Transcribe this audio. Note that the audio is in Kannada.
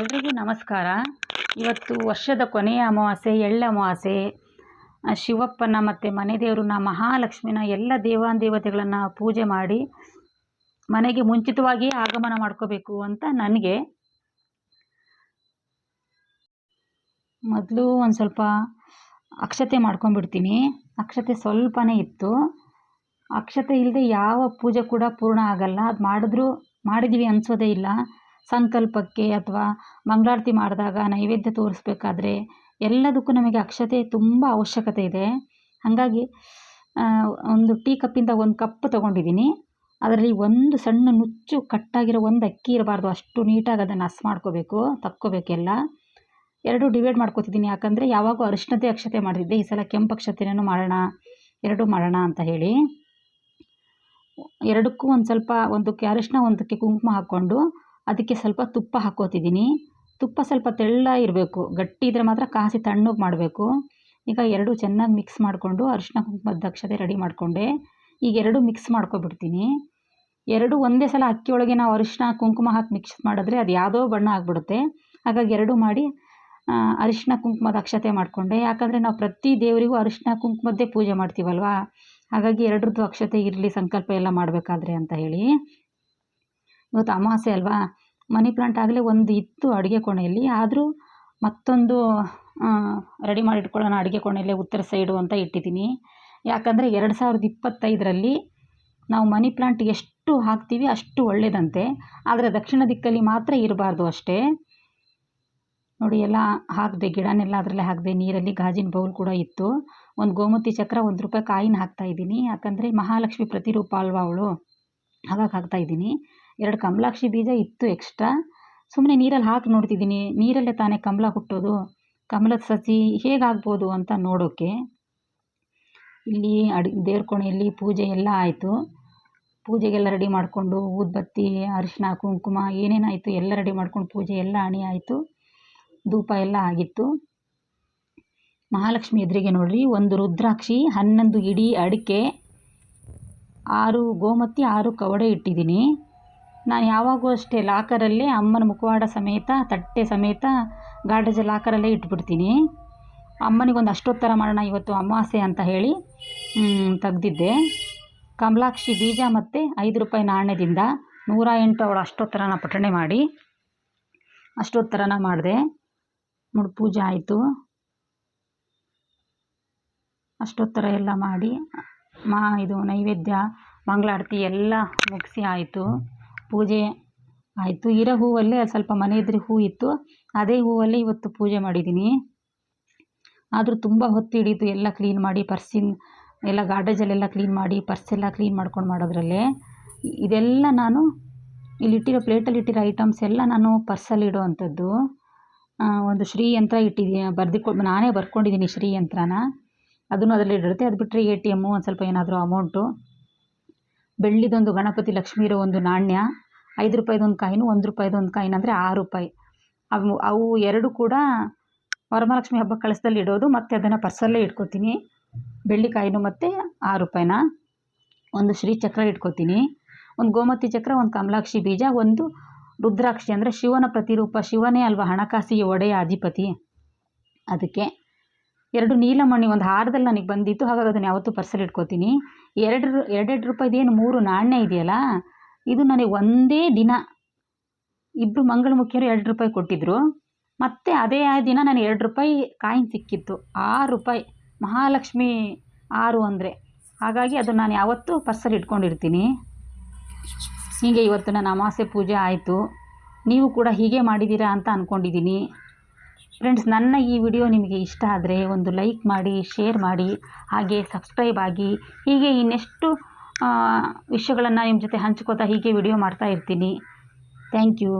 ಎಲ್ರಿಗೂ ನಮಸ್ಕಾರ. ಇವತ್ತು ವರ್ಷದ ಕೊನೆಯ ಅಮಾವಾಸ್ಯೆ, ಎಳ್ಳ ಅಮಾವಾಸ್ಯೆ. ಶಿವಪ್ಪನ ಮತ್ತು ಮನೆ ದೇವರನ್ನ, ಮಹಾಲಕ್ಷ್ಮಿನ ಎಲ್ಲ ದೇವಾನ್ ದೇವತೆಗಳನ್ನು ಪೂಜೆ ಮಾಡಿ ಮನೆಗೆ ಮುಂಚಿತವಾಗಿಯೇ ಆಗಮನ ಮಾಡ್ಕೋಬೇಕು ಅಂತ ನನಗೆ ಮೊದಲು ಒಂದು ಸ್ವಲ್ಪ ಅಕ್ಷತೆ ಮಾಡ್ಕೊಂಡ್ಬಿಡ್ತೀನಿ. ಅಕ್ಷತೆ ಸ್ವಲ್ಪನೇ ಇತ್ತು. ಅಕ್ಷತೆ ಇಲ್ಲದೆ ಯಾವ ಪೂಜೆ ಕೂಡ ಪೂರ್ಣ ಆಗಲ್ಲ. ಅದು ಮಾಡಿದ್ರೂ ಮಾಡಿದ್ದೀವಿ ಅನಿಸೋದೇ ಇಲ್ಲ. ಸಂಕಲ್ಪಕ್ಕೆ ಅಥವಾ ಮಂಗಳಾರತಿ ಮಾಡಿದಾಗ ನೈವೇದ್ಯ ತೋರಿಸ್ಬೇಕಾದ್ರೆ ಎಲ್ಲದಕ್ಕೂ ನಮಗೆ ಅಕ್ಷತೆ ತುಂಬ ಅವಶ್ಯಕತೆ ಇದೆ. ಹಾಗಾಗಿ ಒಂದು ಟೀ ಕಪ್ಪಿಂದ ಒಂದು ಕಪ್ ತೊಗೊಂಡಿದ್ದೀನಿ. ಅದರಲ್ಲಿ ಒಂದು ಸಣ್ಣ ನುಚ್ಚು ಕಟ್ಟಾಗಿರೋ ಒಂದು ಅಕ್ಕಿ ಇರಬಾರ್ದು. ಅಷ್ಟು ನೀಟಾಗಿ ಅದನ್ನು ಹಸ್ ಮಾಡ್ಕೋಬೇಕು, ತಕ್ಕೋಬೇಕೆಲ್ಲ. ಎರಡು ಡಿವೈಡ್ ಮಾಡ್ಕೋತಿದ್ದೀನಿ. ಯಾಕಂದರೆ ಯಾವಾಗೂ ಅರಿಶಿನದೇ ಅಕ್ಷತೆ ಮಾಡ್ತಿದ್ದೆ ಈ ಸಲ ಕೆಂಪು ಅಕ್ಷತೆನೂ ಮಾಡೋಣ, ಎರಡೂ ಮಾಡೋಣ ಅಂತ ಹೇಳಿ. ಎರಡಕ್ಕೂ ಒಂದು ಸ್ವಲ್ಪ ಒಂದಕ್ಕೆ ಅರಿಶಿನ ಒಂದಕ್ಕೆ ಕುಂಕುಮ ಹಾಕ್ಕೊಂಡು ಅದಕ್ಕೆ ಸ್ವಲ್ಪ ತುಪ್ಪ ಹಾಕ್ಕೋತಿದ್ದೀನಿ ತುಪ್ಪ ಸ್ವಲ್ಪ ತೆಳ್ಳ ಇರಬೇಕು. ಗಟ್ಟಿ ಇದ್ದರೆ ಮಾತ್ರ ಕಾಸಿ ತಣ್ಣಗೆ ಮಾಡಬೇಕು. ಈಗ ಎರಡು ಚೆನ್ನಾಗಿ ಮಿಕ್ಸ್ ಮಾಡಿಕೊಂಡು ಅರಿಶಿನ ಕುಂಕುಮದ ಅಕ್ಷತೆ ರೆಡಿ ಮಾಡಿಕೊಂಡೆ. ಈಗ ಎರಡು ಮಿಕ್ಸ್ ಮಾಡ್ಕೊಬಿಡ್ತೀನಿ. ಎರಡು ಒಂದೇ ಸಲ ಅಕ್ಕಿಯೊಳಗೆ ನಾವು ಅರಿಶಿನ ಕುಂಕುಮ ಹಾಕಿ ಮಿಕ್ಸ್ ಮಾಡಿದ್ರೆ ಅದು ಯಾವುದೋ ಬಣ್ಣ ಆಗಿಬಿಡುತ್ತೆ. ಹಾಗಾಗಿ ಎರಡು ಮಾಡಿ ಅರಿಶಿನ ಕುಂಕುಮದ ಅಕ್ಷತೆ ಮಾಡಿಕೊಂಡೆ. ಯಾಕಂದರೆ ನಾವು ಪ್ರತಿ ದೇವರಿಗೂ ಅರಿಶಿನ ಕುಂಕುಮದ್ದೇ ಪೂಜೆ ಮಾಡ್ತೀವಲ್ವಾ? ಹಾಗಾಗಿ ಎರಡರದ್ದು ಅಕ್ಷತೆ ಇರಲಿ, ಸಂಕಲ್ಪ ಎಲ್ಲ ಮಾಡಬೇಕಾದ್ರೆ ಅಂತ ಹೇಳಿ. ಇವತ್ತು ಅಮಾವಾಸ್ಯೆ ಅಲ್ವಾ? ಮನಿ ಪ್ಲಾಂಟ್ ಆಗಲೇ ಒಂದು ಇತ್ತು ಅಡುಗೆ ಕೋಣೆಯಲ್ಲಿ. ಆದರೂ ಮತ್ತೊಂದು ರೆಡಿ ಮಾಡಿ ಇಟ್ಕೊಳ್ಳೋಣ ಅಡುಗೆ ಕೋಣೆಯಲ್ಲೇ ಉತ್ತರ ಸೈಡು ಅಂತ ಇಟ್ಟಿದ್ದೀನಿ. ಯಾಕಂದರೆ ಎರಡು ಸಾವಿರದ ಇಪ್ಪತ್ತೈದರಲ್ಲಿ ನಾವು ಮನಿ ಪ್ಲಾಂಟ್ ಎಷ್ಟು ಹಾಕ್ತೀವಿ ಅಷ್ಟು ಒಳ್ಳೆಯದಂತೆ ಆದರೆ ದಕ್ಷಿಣ ದಿಕ್ಕಲ್ಲಿ ಮಾತ್ರ ಇರಬಾರ್ದು ಅಷ್ಟೇ. ನೋಡಿ, ಎಲ್ಲ ಹಾಕಿದೆ, ಗಿಡನೆಲ್ಲ ಅದರಲ್ಲೇ ಹಾಕಿದೆ, ನೀರಲ್ಲಿ ಗಾಜಿನ ಬೌಲ್ ಕೂಡ ಇತ್ತು. ಒಂದು ಗೋಮತಿ ಚಕ್ರ ಒಂದು ರೂಪಾಯಿ ಕಾಯಿನ ಹಾಕ್ತಾ ಇದ್ದೀನಿ. ಯಾಕಂದರೆ ಮಹಾಲಕ್ಷ್ಮಿ ಪ್ರತಿರೂಪ ಅಲ್ವಾ ಅವಳು? ಹಾಗಾಗಿ ಹಾಕ್ತಾ ಇದ್ದೀನಿ. ಎರಡು ಕಮಲಾಕ್ಷಿ ಬೀಜ ಇತ್ತು ಎಕ್ಸ್ಟ್ರಾ ಸುಮ್ಮನೆ ನೀರಲ್ಲಿ ಹಾಕಿ ನೋಡ್ತಿದ್ದೀನಿ. ನೀರಲ್ಲೇ ತಾನೇ ಕಮಲ ಹುಟ್ಟೋದು. ಕಮಲದ ಸಸಿ ಹೇಗಾಗ್ಬೋದು ಅಂತ ನೋಡೋಕ್ಕೆ ಇಲ್ಲಿ ಅಡಿ, ದೇವ್ರ ಕೋಣೆಯಲ್ಲಿ ಪೂಜೆ ಎಲ್ಲ ಆಯಿತು. ಪೂಜೆಗೆಲ್ಲ ರೆಡಿ ಮಾಡಿಕೊಂಡು ಊದ್ಬತ್ತಿ ಅರಿಶಿನ ಕುಂಕುಮ ಏನೇನಾಯಿತು ಎಲ್ಲ ರೆಡಿ ಮಾಡ್ಕೊಂಡು ಪೂಜೆ ಎಲ್ಲ ಅಣಿ ಆಯಿತು. ಧೂಪ ಎಲ್ಲ ಆಗಿತ್ತು. ಮಹಾಲಕ್ಷ್ಮಿ ಎದುರಿಗೆ ನೋಡ್ರಿ, ಒಂದು ರುದ್ರಾಕ್ಷಿ, ಹನ್ನೊಂದು ಇಡೀ ಅಡಿಕೆ, ಆರು ಗೋಮತಿ, ಆರು ಕವಡೆ ಇಟ್ಟಿದ್ದೀನಿ. ನಾನು ಯಾವಾಗೂ ಅಷ್ಟೇ ಲಾಕರಲ್ಲಿ ಅಮ್ಮನ ಮುಖವಾಡ ಸಮೇತ, ತಟ್ಟೆ ಸಮೇತ ಗಾಡ್ರೇಜ್ ಲಾಕರಲ್ಲೇ ಇಟ್ಬಿಡ್ತೀನಿ. ಅಮ್ಮನಿಗೊಂದು ಅಷ್ಟೋತ್ತರ ಮಾಡೋಣ ಇವತ್ತು ಅಮಾವಾಸ್ಯೆ ಅಂತ ಹೇಳಿ ತೆಗ್ದಿದ್ದೆ. ಕಮಲಾಕ್ಷಿ ಬೀಜ ಮತ್ತು ಐದು ರೂಪಾಯಿ ನಾಣ್ಯದಿಂದ ನೂರ ಎಂಟು ಅವಳು ಅಷ್ಟೋತ್ತರನ ಪಠಣೆ ಮಾಡಿ, ಅಷ್ಟೋತ್ತರನ ಮಾಡಿದೆ. ನೋಡಿ, ಪೂಜೆ ಆಯಿತು. ಅಷ್ಟೋತ್ತರ ಎಲ್ಲ ಮಾಡಿ, ಮಾ, ಇದು ನೈವೇದ್ಯ, ಮಂಗಳಾರತಿ ಎಲ್ಲ ಮುಗಿಸಿ ಆಯಿತು. ಪೂಜೆ ಆಯಿತು. ಇರೋ ಹೂವಲ್ಲೇ ಸ್ವಲ್ಪ ಮನೆ ಎದುರು ಹೂ ಇತ್ತು. ಅದೇ ಹೂವಲ್ಲೇ ಇವತ್ತು ಪೂಜೆ ಮಾಡಿದ್ದೀನಿ. ಆದರೂ ತುಂಬ ಹೊತ್ತು ಹಿಡೀತು ಎಲ್ಲ ಕ್ಲೀನ್ ಮಾಡಿ, ಪರ್ಸಿನ ಎಲ್ಲ ಗಾರ್ಡೇಜಲ್ಲೆಲ್ಲ ಕ್ಲೀನ್ ಮಾಡಿ ಪರ್ಸೆಲ್ಲ ಕ್ಲೀನ್ ಮಾಡ್ಕೊಂಡು ಮಾಡೋದ್ರಲ್ಲೇ ಇದೆಲ್ಲ ನಾನು ಇಲ್ಲಿಟ್ಟಿರೋ ಪ್ಲೇಟಲ್ಲಿ ಇಟ್ಟಿರೋ ಐಟಮ್ಸ್ ಎಲ್ಲ ನಾನು ಪರ್ಸಲ್ಲಿ ಇಡೋ ಅಂಥದ್ದು ಒಂದು ಶ್ರೀ ಯಂತ್ರ ಇಟ್ಟಿದ್ದೀನಿ ಬರ್ದಿಕೊ, ನಾನೇ ಬರ್ಕೊಂಡಿದ್ದೀನಿ ಶ್ರೀ ಯಂತ್ರನ. ಅದನ್ನು ಅದರಲ್ಲಿ ಇಡುತ್ತೆ. ಅದು ಬಿಟ್ಟರೆ ಎ ಟಿ ಎಮ್ಮು ಒಂದು ಸ್ವಲ್ಪ ಏನಾದರೂ ಅಮೌಂಟು ಬೆಳ್ಳಿದೊಂದು ಗಣಪತಿ ಲಕ್ಷ್ಮೀ ಇರೋ ಒಂದು ನಾಣ್ಯ, ಐದು ರೂಪಾಯಿದೊಂದು ಕಾಯಿನು, ಒಂದು ರೂಪಾಯಿದೊಂದು ಕಾಯಿನ್ ಅಂದರೆ ಆರು ರೂಪಾಯಿ. ಅವು ಅವು ಎರಡು ಕೂಡ ವರಮಹಾಲಕ್ಷ್ಮಿ ಹಬ್ಬ ಕಳಸದಲ್ಲಿ ಇಡೋದು, ಮತ್ತು ಅದನ್ನು ಪರ್ಸಲ್ಲೇ ಇಟ್ಕೋತೀನಿ. ಬೆಳ್ಳಿ ಕಾಯಿನು ಮತ್ತು ಆರು ರೂಪಾಯಿನ. ಒಂದು ಶ್ರೀ ಚಕ್ರ ಇಟ್ಕೋತೀನಿ. ಒಂದು ಗೋಮತಿ ಚಕ್ರ, ಒಂದು ಕಮಲಾಕ್ಷಿ ಬೀಜ, ಒಂದು ರುದ್ರಾಕ್ಷಿ ಅಂದರೆ ಶಿವನ ಪ್ರತಿರೂಪ, ಶಿವನೇ ಅಲ್ವಾ ಹಣಕಾಸಿಗೆ ಒಡೆಯ ಅಧಿಪತಿ. ಅದಕ್ಕೆ ಎರಡು ನೀಲಮಣಿ ಒಂದು ಹಾರದಲ್ಲಿ ನನಗೆ ಬಂದಿತ್ತು, ಹಾಗಾಗಿ ಅದನ್ನು ಯಾವತ್ತೂ ಪರ್ಸಲ್ ಇಟ್ಕೋತೀನಿ. ಎರಡು ಎರಡೆರಡು ರೂಪಾಯಿದೇನು ಮೂರು ನಾಣ್ಯ ಇದೆಯಲ್ಲ, ಇದು ನನಗೆ ಒಂದೇ ದಿನ. ಇಬ್ಬರು ಮಂಗಳಮುಖಿಯರು ಎರಡು ರೂಪಾಯಿ ಕೊಟ್ಟಿದ್ದರು ಮತ್ತು ಅದೇ ಆ ದಿನ ನಾನು ಎರಡು ರೂಪಾಯಿ ಕಾಯಿನ್ ಸಿಕ್ಕಿತ್ತು. ಆರು ರೂಪಾಯಿ, ಮಹಾಲಕ್ಷ್ಮಿ ಆರು ಅಂದರೆ. ಹಾಗಾಗಿ ಅದು ನಾನು ಯಾವತ್ತೂ ಪರ್ಸಲ್ ಇಟ್ಕೊಂಡಿರ್ತೀನಿ. ಹೀಗೆ ಇವತ್ತು ನನ್ನ ಅಮಾವಾಸ್ಯೆ ಪೂಜೆ ಆಯಿತು. ನೀವು ಕೂಡ ಹೀಗೆ ಮಾಡಿದ್ದೀರಾ ಅಂತ ಅಂದ್ಕೊಂಡಿದ್ದೀನಿ ಫ್ರೆಂಡ್ಸ್ ನನ್ನ ಈ ವಿಡಿಯೋ ನಿಮಗೆ ಇಷ್ಟ ಆದರೆ ಒಂದು ಲೈಕ್ ಮಾಡಿ ಶೇರ್ ಮಾಡಿ, ಹಾಗೆ ಸಬ್ಸ್ಕ್ರೈಬ್ ಆಗಿ, ಹೀಗೆ ಇನ್ನೆಷ್ಟು ವಿಷಯಗಳನ್ನು ನಿಮ್ಮ ಜೊತೆ ಹಂಚ್ಕೋತಾ ಹೀಗೆ ವಿಡಿಯೋ ಮಾಡ್ತಾ ಇರ್ತೀನಿ. Thank you